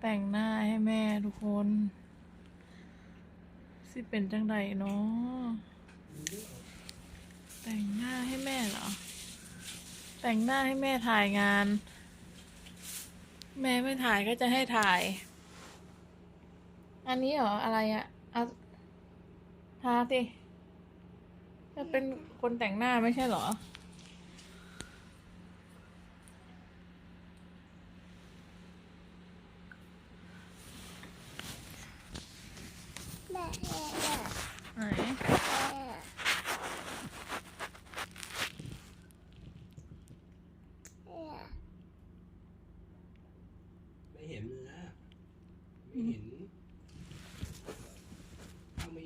แต่งหน้าให้แม่ทุกคน สิเป็นจังไดเนาะแต่งหน้าให้แม่เหรอ แต่งหน้าให้แม่ถ่ายงาน แม่ไม่ถ่ายก็จะให้ถ่าย อันนี้เหรอ อะไรอะเอาทาสิจะเป็นคนแต่งหน้าไม่ใช่เหรอ แม่แม่ ไหน แม่ ไม่เห็นเนื้อไม่เห็นทำไม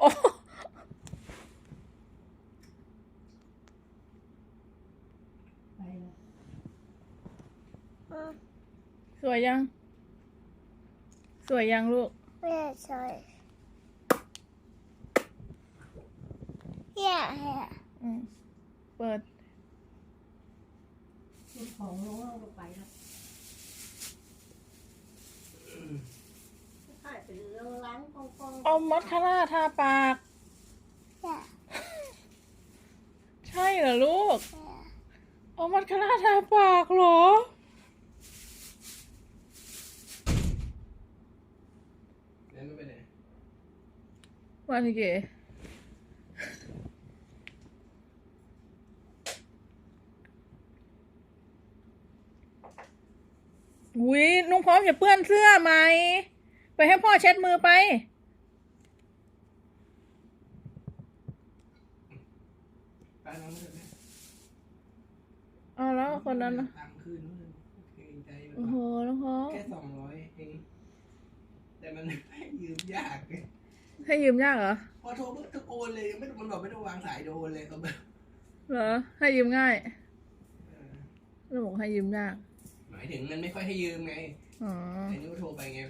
โอ้ไปแล้วสวยยัง สวยยังลูกแม่ช่วยแม่แม่อืมเปิดลูกของลงเราก็ไปแล้ว ถ่ายไปเรื่องร้านกองกองเอามัสคาร่าทาปากแม่ใช่เหรอลูกแม่เอามัสคาร่าทาปากเหรอแล้วไม่ไปไหนวันนี้เก๋อุ้ยน้องพร้อมอย่าเปื้อนเสื้อไหม ไปให้พ่อเช็ดมือไปไปน้องเถอะแม่เอาแล้วคนนั้นนะตังค์คืนนู้นเกรงใจมันโอ้โหน้องพร้อมแค่สองร้อยเองแต่มันให้ยืมยากไงให้ยืมยากเหรอ พอโทรปุ๊บตะโกนเลยไม่มันบอกไม่ต้องวางสายโดนเลยเขาแบบเหรอ ให้ยืมง่ายเออแล้วบอกให้ยืมยาก หมายถึงมันไม่ค่อยให้ยืมไงอ๋อไอ้นี่ก็โทรไปไง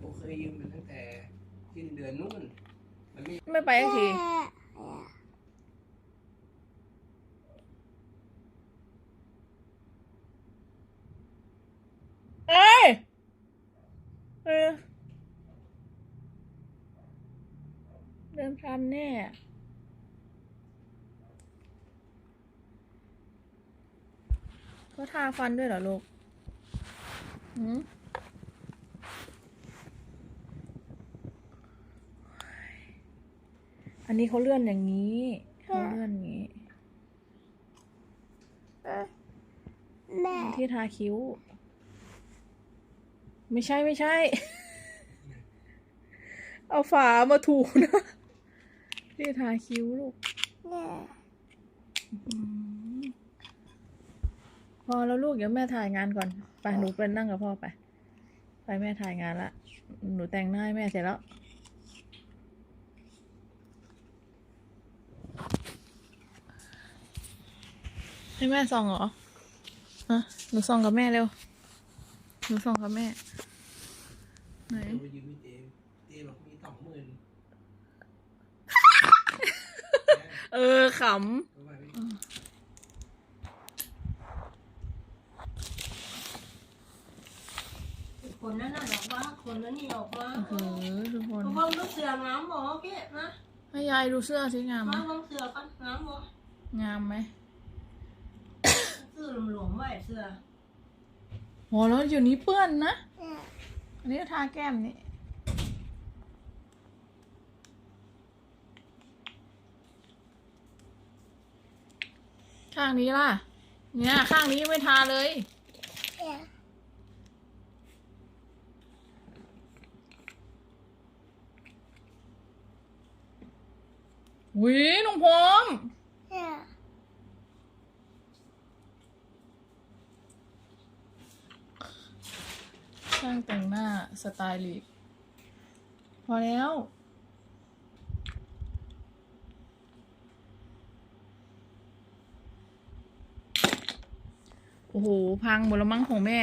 โอเค ยืมมันตั้งแต่สิ้นเดือนนู่น มันไม่ไม่ไปสักทีเอ้ยเออเดินทันแน่เขาทาฟันด้วยเหรอลูก หืม อันนี้เขาเลื่อนอย่างนี้เขาเลื่อนอย่างนี้ แม่ที่ทาคิ้ว ไม่ใช่ไม่ใช่ เอาฝามาถูนะที่ทาคิ้วลูกแม่อืมพอแล้วลูกเดี๋ยวแม่ถ่ายงานก่อน ไปหนูไปนั่งกับพ่อไป ไปแม่ถ่ายงานละ หนูแต่งหน้าให้แม่เสร็จแล้ว ให้แม่ส่องเหรออะหนูส่องกับแม่เร็ว หนูส่องกับแม่ ไหนโทรไปยืมพี่เจมเจมบอกมีสองหมื่นเออขรู้ไหมพี่คนนั้นน่ะออกมาคนนั้นนี่ออกมาำโอ้โหทุกคนเขาบอกลูกเสือน้ำบ่เก๊นะให้ยายดูเสื้อสิงามไหมมาลงเสือกันน้ำบ่งามไหมเสื้อ หลวมๆไว้เสือโหแล้วอยู่นี้เปื้อนนะแม่อันนี้ทาแก้มนี่ข้างนี้ล่ะ เนี่ย ข้างนี้ไม่ทาเลยแม่หวีน้องพร้อม แม่ ช่างแต่งหน้าสไตล์ลิสต์พอแล้ว โอ้โห พังหมดแล้วมั้งของแม่